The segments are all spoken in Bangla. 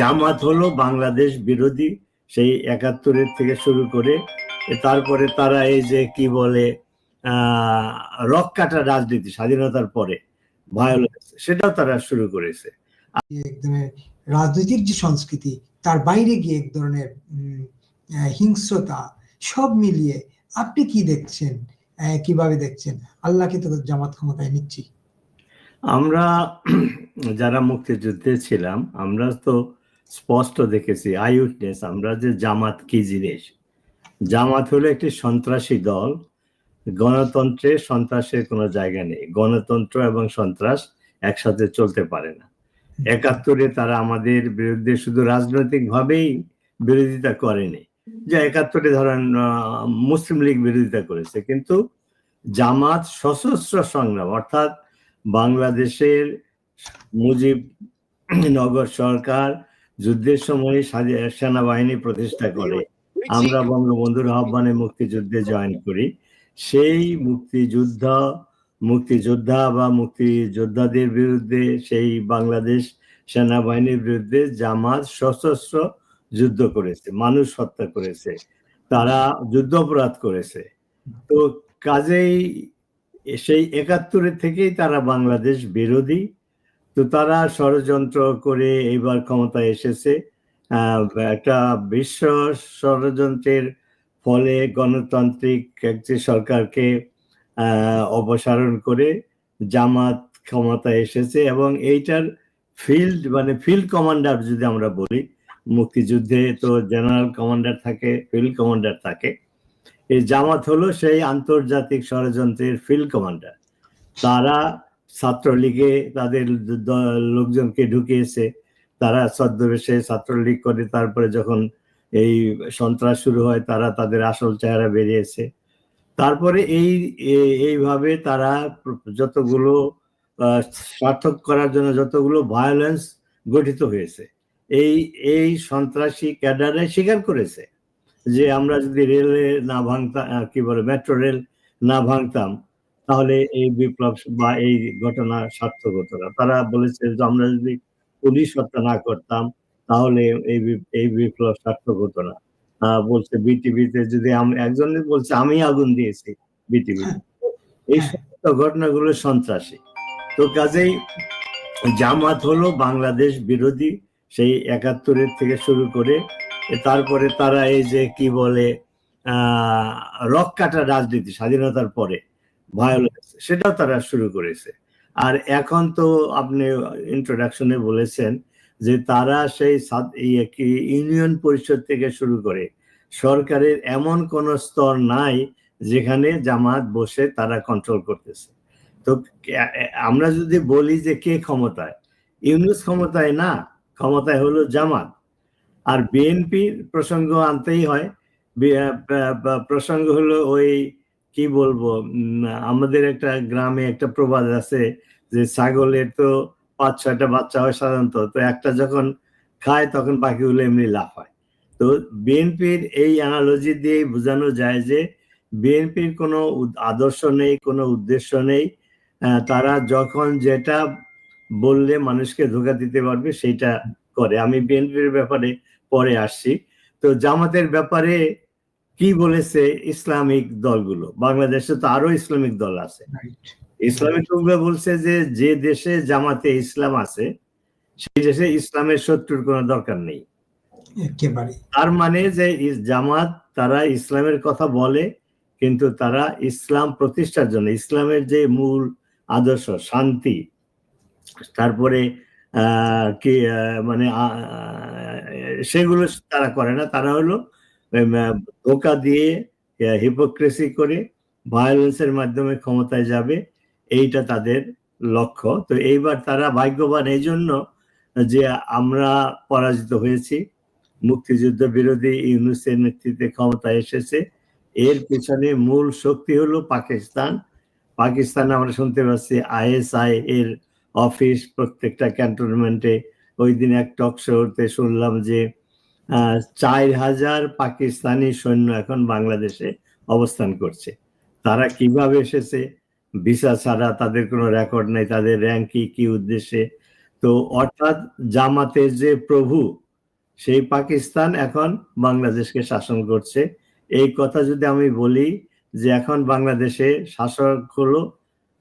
জামাত হলো বাংলাদেশ বিরোধী, সেই একাত্তরের থেকে শুরু করে তারপরে তারা এই যে কি বলে রক কাটা রাজনীতি, স্বাধীনতার পরে ভায়োলেন্স সেটাও তারা শুরু করেছে। রাজনৈতিক যে সংস্কৃতি, তার বাইরে গিয়ে এক ধরনের হিংস্রতা, সব মিলিয়ে আপনি কি দেখছেন? কীভাবে দেখছেন? আল্লাহকে তো জামাত ক্ষমতায় নিচ্ছি। আমরা যারা মুক্তিযুদ্ধে ছিলাম, আমরা তো স্পষ্ট দেখেছি, আই উইটনেস, আমরা যে জামাত কি জিনিস? জামাত হলো একটি সন্ত্রাসী দল। গণতন্ত্রে সন্ত্রাসের কোনো জায়গা নেই। গণতন্ত্র এবং সন্ত্রাস একসাথে চলতে পারে না। একাত্তরে তারা আমাদের বিরুদ্ধে শুধু রাজনৈতিকভাবেই বিরোধিতা করেনি। যে একাত্তরে ধরেন মুসলিম লীগ বিরোধিতা করেছে, কিন্তু জামাত সশস্ত্র সংগ্রাম, অর্থাৎ বাংলাদেশের মুজিব নগর সরকার যুদ্ধের সময় সেনাবাহিনী প্রতিষ্ঠা করে। আমরা বঙ্গবন্ধুর আহ্বানে মুক্তিযুদ্ধে জয়েন করি। সেই মুক্তিযুদ্ধ, মুক্তিযোদ্ধা বা মুক্তিযোদ্ধাদের বিরুদ্ধে, সেই বাংলাদেশ সেনাবাহিনীর বিরুদ্ধে জামাত সশস্ত্র যুদ্ধ করেছে, মানুষ হত্যা করেছে, তারা যুদ্ধ অপরাধ করেছে। তো কাজেই সেই একাত্তরের থেকেই তারা বাংলাদেশ বিরোধী। তো তারা ষড়যন্ত্র করে এইবার ক্ষমতায় এসেছে। একটা বিশ্ব ষড়যন্ত্রের ফলে গণতান্ত্রিক একটি সরকারকে অপসারণ করে জামাত ক্ষমতায় এসেছে এবং এইটার ফিল্ড মানে ফিল্ড কমান্ডার যদি আমরা বলি, মুক্তিযুদ্ধে তো জেনারেল কমান্ডার থাকে, ফিল্ড কমান্ডার থাকে এই জামাত হলো সেই আন্তর্জাতিক ষড়যন্ত্রের ফিল্ড কমান্ডার তারা ছাত্রলীগে তাদের লোকজনকে ঢুকিয়েছে। তারা ছদ্মবেশে ছাত্রলীগ করে, তারপরে যখন এই সন্ত্রাস শুরু হয়, তারা তাদের আসল চেহারা বেরিয়েছে। তারপরে এই এইভাবে তারা যতগুলো সার্থক করার জন্য যতগুলো ভায়োলেন্স গঠিত হয়েছে, এই এই সন্ত্রাসী ক্যাডারে স্বীকার করেছে। যে আমরা যদি রেলে না ভাঙতাম কি বলে মেট্রো রেল না ভাঙতাম তাহলে এই বিপ্লব বা এই ঘটনা সার্থক হতো না। তারা বলেছে যে আমরা যদি পুলিশ হত্যা না করতাম তাহলে এই এই বিপ্লব সার্থক হতো না। আহ, বলছে বিটিভিতে যদি আমি একজন বলছে আমি আগুন দিয়েছি বিটিভি এই সমস্ত ঘটনাগুলো সন্ত্রাসী। তো কাজেই জামাত হলো বাংলাদেশ বিরোধী সেই একাত্তরের থেকে শুরু করে তারপরে তারা এই যে কি বলে রক কাটা রাজনীতি, স্বাধীনতার পরে ভায়োলেন্স সেটাও তারা শুরু করেছে। আর এখন তো আপনি ইন্ট্রোডাকশনে বলেছেন যে তারা সেই ইয়ে ইউনিয়ন পরিষদ থেকে শুরু করে সরকারের এমন কোন স্তর নাই যেখানে জামাত বসে তারা কন্ট্রোল করতেছে। তো আমরা যদি বলি যে কে ক্ষমতায়, ইউনুস ক্ষমতায় না, ক্ষমতায় হলো জামাত। আর বিএনপির প্রসঙ্গ আনতেই হয়। প্রসঙ্গ হলো ওই কি বলব আমাদের একটা গ্রামে একটা প্রবাদ আছে যে ছাগলের তো পাঁচ, ছয়টা বাচ্চা হয় সাধারণত, তো একটা যখন খায় তখন বাকিগুলো এমনি লাফায় তো বিএনপির এই অ্যানালজি দিয়েই বোঝানো যায় যে বিএনপির কোনো আদর্শ নেই, কোনো উদ্দেশ্য নেই। তারা যখন যেটা বললে মানুষকে ধোকা দিতে পারবে, সেটা করে। আমি বিএনপির ব্যাপারে পরে আসছি। তো জামাতের ব্যাপারে কি বলেছে ইসলামিক দলগুলো? বাংলাদেশে তো আরও ইসলামিক দল আছে। ইসলামিক লোকরা বলছে যে যে দেশে জামাতে ইসলাম আছে সেই দেশে ইসলামের শত্রুর কোনো দরকার নেই। তার মানে যে জামাত তারা ইসলামের কথা বলে কিন্তু তারা ইসলাম প্রতিষ্ঠার জন্য ইসলামের যে মূল আদর্শ শান্তি তারপরে কি মানে সেগুলো তারা করে না। তারা হলো ধোকা দিয়ে হিপোক্রেসি করে ভায়োলেন্সের মাধ্যমে ক্ষমতায় যাবে। এইটা তাদের লক্ষ্য। তো এইবার তারা ভাগ্যবান। এই জন্য যে আমরা পরাজিত হয়েছি, মুক্তিযুদ্ধ বিরোধী ইউনুসের নেতৃত্বে ক্ষমতায় এসেছে। এর পেছনে মূল শক্তি হলো পাকিস্তান। পাকিস্তান আমরা শুনতে পাচ্ছি, আইএসআই এর অফিস প্রত্যেকটা ক্যান্টনমেন্টে ওই দিন এক টক শোতে শুনলাম যে চার হাজার পাকিস্তানি সৈন্য এখন বাংলাদেশে অবস্থান করছে। তারা কীভাবে এসেছে? ভিসা ছাড়া তাদের কোনো রেকর্ড নেই, তাদের র্যাঙ্ক কি কি উদ্দেশ্যে? তো অর্থাৎ জামাতের যে প্রভু, সেই পাকিস্তান এখন বাংলাদেশকে শাসন করছে। এই কথা যদি আমি বলি যে এখন বাংলাদেশে শাসক হলো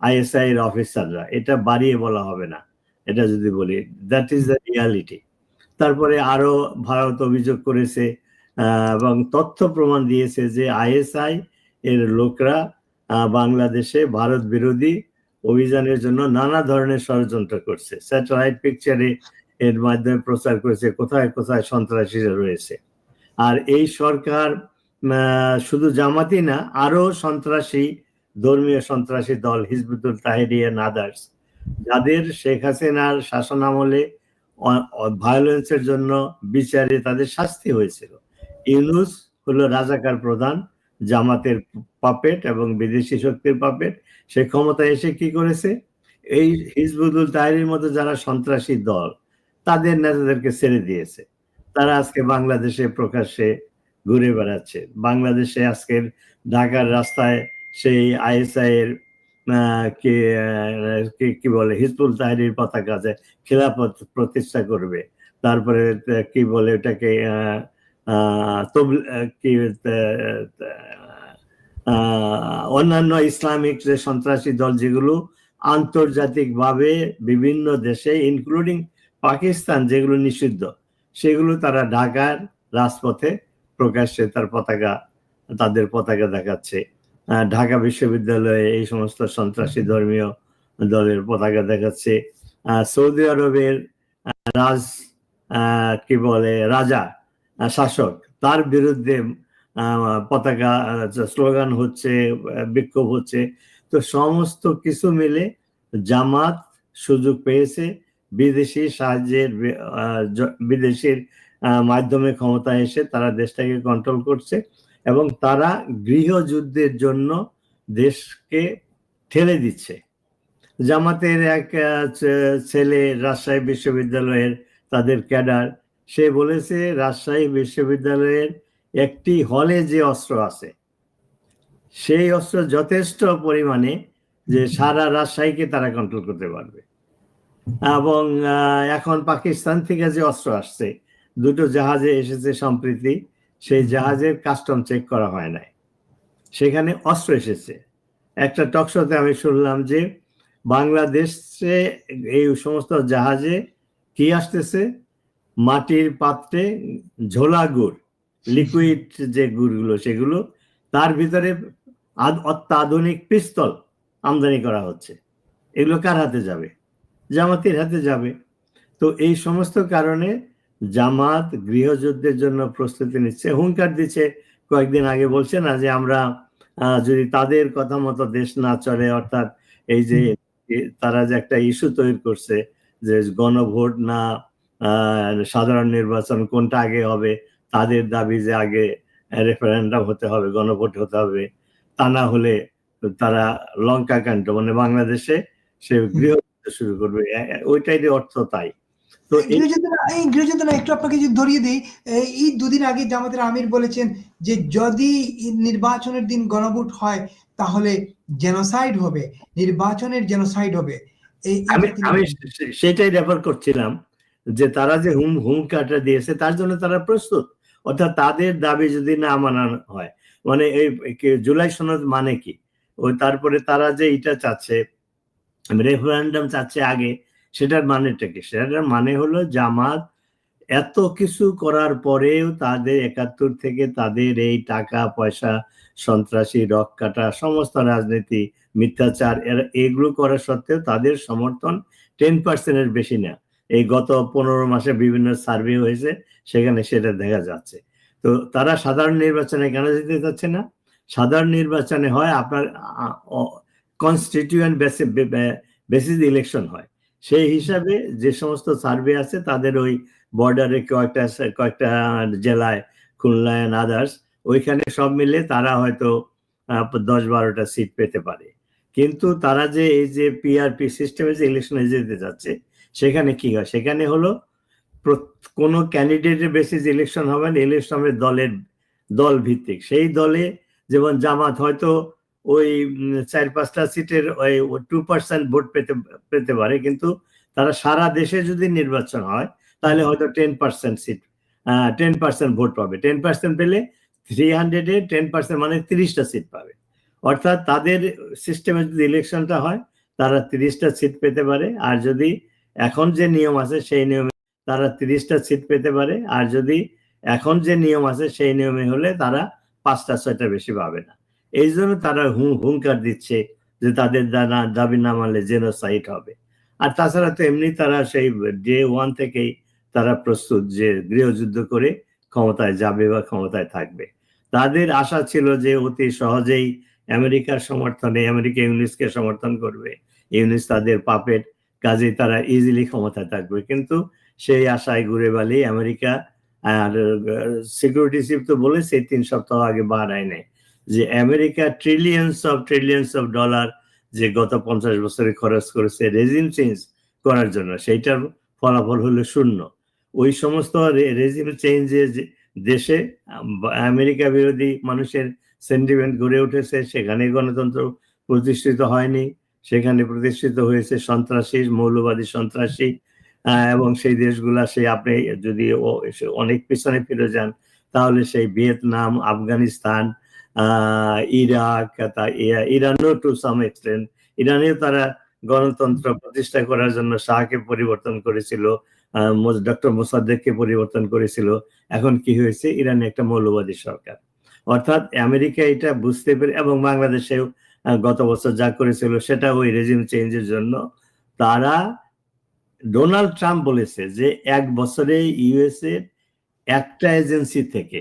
আইএসআই এর অফিসাররা, এটা বাড়িয়ে বলা হবে না, এটা যদি বলি দ্যাট ইজ দ্য রিয়ালিটি তারপরে আরও ভারত অভিযোগ করেছে এবং তথ্য প্রমাণ দিয়েছে যে আইএসআই এর লোকরা বাংলাদেশে ভারত বিরোধী অভিযানের জন্য নানা ধরনের ষড়যন্ত্র করছে। স্যাটেলাইট পিকচারে এর মাধ্যমে প্রচার করেছে, কোথায় কোথায় সন্ত্রাসীরা রয়েছে। আর এই সরকার শুধু জামাতি না, আরও সন্ত্রাসী ধর্মীয় সন্ত্রাসী দল হিজবুতুল তাহেরিয়ান আদার্স যাদের শেখ হাসিনার শাসন আমলে ভায়োলেন্সের জন্য বিচারে তাদের শাস্তি হয়েছিল। ইউনুস হলো রাজাকার প্রধান, জামাতের পাপেট এবং বিদেশি শক্তির পাপেট সে ক্ষমতায় এসে কি করেছে? এই হিজবুদুল তাহেরির মতো যারা সন্ত্রাসী দল, তাদের নেতাদেরকে ছেড়ে দিয়েছে। তারা আজকে বাংলাদেশে প্রকাশ্যে ঘুরে বেড়াচ্ছে। বাংলাদেশে আজকের ঢাকার রাস্তায় সেই আইএসআই এর কি বলে, হিজবুল তাহরির পতাকা আছে, খিলাফত প্রতিষ্ঠা করবে। তারপরে কি বলে ওটাকে কি অন্যান্য ইসলামিক যে সন্ত্রাসী দল যেগুলো আন্তর্জাতিকভাবে বিভিন্ন দেশে ইনক্লুডিং পাকিস্তান, যেগুলো নিষিদ্ধ, সেগুলো তারা ঢাকার রাজপথে প্রকাশ্যে তার পতাকা, তাদের পতাকা দেখাচ্ছে। ঢাকা বিশ্ববিদ্যালয়ে এই সমস্ত সন্ত্রাসী ধর্মীয় দলের পতাকা দেখাচ্ছে। সৌদি আরবের রাজ কি বলে, রাজা শাসক, তার বিরুদ্ধে পতাকা স্লোগান হচ্ছে, বিক্ষোভ হচ্ছে। তো সমস্ত কিছু মিলে জামাত সুযোগ পেয়েছে। বিদেশি সাহায্যের বিদেশির মাধ্যমে ক্ষমতায় এসে তারা দেশটাকে কন্ট্রোল করছে। এবং তারা গৃহযুদ্ধের জন্য দেশকে ঠেলে দিচ্ছে। জামাতের এক ছেলে রাজশাহী বিশ্ববিদ্যালয়ের তাদের ক্যাডার, সে বলেছে রাজশাহী বিশ্ববিদ্যালয়ের একটি হলে যে অস্ত্র আছে, সেই অস্ত্র যথেষ্ট পরিমাণে যে সারা রাজশাহীকে তারা কন্ট্রোল করতে পারবে। এবং এখন পাকিস্তান থেকে যে অস্ত্র আসছে, দুটো জাহাজে এসেছে সম্প্রীতি। সেই জাহাজের কাস্টম চেক করা হয় নাই। সেখানে অস্ত্র এসেছে। একটা টকশোতে আমি শুনলাম যে বাংলাদেশে এই সমস্ত জাহাজে কি আসতেছে? মাটির পাত্রে ঝোলা গুড় লিকুইড যে গুড়গুলো সেগুলো, তার ভিতরে অত্যাধুনিক পিস্তল আমদানি করা হচ্ছে। এগুলো কার হাতে যাবে? জামাতির হাতে যাবে। তো এই সমস্ত কারণে জামাত গৃহযুদ্ধের জন্য প্রস্তুতি নিচ্ছে হুঙ্কার দিচ্ছে। কয়েকদিন আগে বলছে না যে আমরা যদি তাদের কথা মতো দেশ না চলে অর্থাৎ এই যে তারা যে একটা ইস্যু তৈরি করছে যে গণভোট না সাধারণ নির্বাচন কোনটা আগে হবে তাদের দাবি যে আগে রেফারেন্ডাম হতে হবে গণভোট হতে হবে তা না হলে তারা লঙ্কা কাণ্ড মানে বাংলাদেশে সে গৃহযুদ্ধ শুরু করবে। ওইটাই অর্থ তাই। তো এই না একটু আপনাকে যদি ধরিয়ে দিই এই দুদিন আগে জামাতের আমির বলেছেন যে যদি নির্বাচনের দিন গণভোট হয় তাহলে জেনোসাইড হবে নির্বাচনের জেনোসাইড হবে। আমি আমি সেটাই রেফার করছিলাম যে তারা যে হুম হুমকাটা দিয়েছে তার জন্য তারা প্রস্তুত। অর্থাৎ তাদের দাবি যদি না মানানো হয় মানে এই জুলাই সনদ মানে কি? ওই তারপরে তারা যে এটা চাচ্ছে রেফারেন্ডাম চাচ্ছে আগে সেটার মানেটা কি? সেটার মানে হলো জামাত এত কিছু করার পরেও তাদের একাত্তর থেকে তাদের এই টাকা, পয়সা, সন্ত্রাসী, রক কাটা, সমস্ত রাজনীতি, মিথ্যাচার এগুলো করা সত্ত্বেও তাদের সমর্থন টেন পার্সেন্টের বেশি না। এই গত পনেরো মাসে বিভিন্ন সার্ভে হয়েছে, সেখানে সেটা দেখা যাচ্ছে। তো তারা সাধারণ নির্বাচনে কেন যেতে চাচ্ছে না? সাধারণ নির্বাচনে হয় আপনার কনস্টিটিউয়েন্ট বেসিস ইলেকশন হয়। সেই হিসাবে যে সমস্ত সার্ভে আছে, তাদের ওই বর্ডারে কয়েকটা কয়েকটা জেলায় খুলনা আদার্স ওইখানে সব মিলে তারা হয়তো দশ বারোটা সিট পেতে পারে। কিন্তু তারা যে এই যে পিআরপি সিস্টেমে যে ইলেকশনে যেতে যাচ্ছে, সেখানে কি হয়? সেখানে হলো কোনো ক্যান্ডিডেটের বেসিস ইলেকশন হবে না ইলেকশন হবে দলের, দল ভিত্তিক। সেই দলে যেমন জামাত হয়তো ওই চার পাঁচটা সিটের ওই টু পার্সেন্ট ভোট পেতে পেতে পারে। কিন্তু তারা সারা দেশে যদি নির্বাচন হয়, তাহলে হয়তো ten percent seat ten percent vote পাবে। টেন পার্সেন্ট পেলে থ্রি হান্ড্রেডে টেন পার্সেন্ট মানে তিরিশটা সিট পাবে। অর্থাৎ তাদের সিস্টেমে যদি ইলেকশনটা হয়, তারা তিরিশটা সিট পেতে পারে। আর যদি এখন যে নিয়ম আছে, সেই নিয়মে তারা তিরিশটা সিট পেতে পারে। আর যদি এখন যে নিয়ম আছে, সেই নিয়মে হলে তারা পাঁচটা, ছয়টা বেশি পাবে না। এই জন্য তারা হুঁ- হুঙ্কার দিচ্ছে যে তাদের দাবি না মানলে জেনোসাইড হবে। আর তাছাড়া তো এমনি তারা সেই ডে ওয়ান থেকেই তারা প্রস্তুত যে গৃহযুদ্ধ করে ক্ষমতায় যাবে বা ক্ষমতায় থাকবে। তাদের আশা ছিল যে অতি সহজেই আমেরিকার সমর্থনে, আমেরিকা ইউনিসকে সমর্থন করবে। ইউনিস তাদের পাপের কাজে তারা ইজিলি ক্ষমতায় থাকবে। কিন্তু সেই আশায় ঘুরে বালি আমেরিকা আর সিকিউরিটি চিফ তো বলেছে, তিন সপ্তাহ আগে বাড়ায় নেয় যে America trillions of trillions of dollar যে গত পঞ্চাশ বছরে খরচ করেছে রেজিম চেঞ্জ করার জন্য, সেইটার ফলাফল হলো শূন্য। ওই সমস্ত রেজিম চেঞ্জে দেশে, আমেরিকা বিরোধী মানুষের সেন্টিমেন্ট গড়ে উঠেছে সেখানে গণতন্ত্র প্রতিষ্ঠিত হয়নি, সেখানে প্রতিষ্ঠিত হয়েছে সন্ত্রাসী, মৌলবাদী সন্ত্রাসী এবং সেই দেশগুলা, সেই আপনি যদি অনেক পিছনে ফিরে যান, তাহলে সেই ভিয়েতনাম, আফগানিস্তান ইরাক তা- ইয়া- ইরানও টু সাম এক্সটেন্ট ইরানেও তারা গণতন্ত্র প্রতিষ্ঠা করার জন্য শাহকে পরিবর্তন করেছিল ডক্টর মোসাদ্দেককে পরিবর্তন করেছিল এখন কি হয়েছে? ইরানে একটা মৌলবাদী সরকার অর্থাৎ আমেরিকা এটা বুঝতে পেরে এবং বাংলাদেশেও আহ, গত বছর যা করেছিল সেটা ওই রেজিম চেঞ্জের জন্য তারা ডোনাল্ড ট্রাম্প বলেছে যে এক বছরে ইউএসএ একটা এজেন্সি থেকে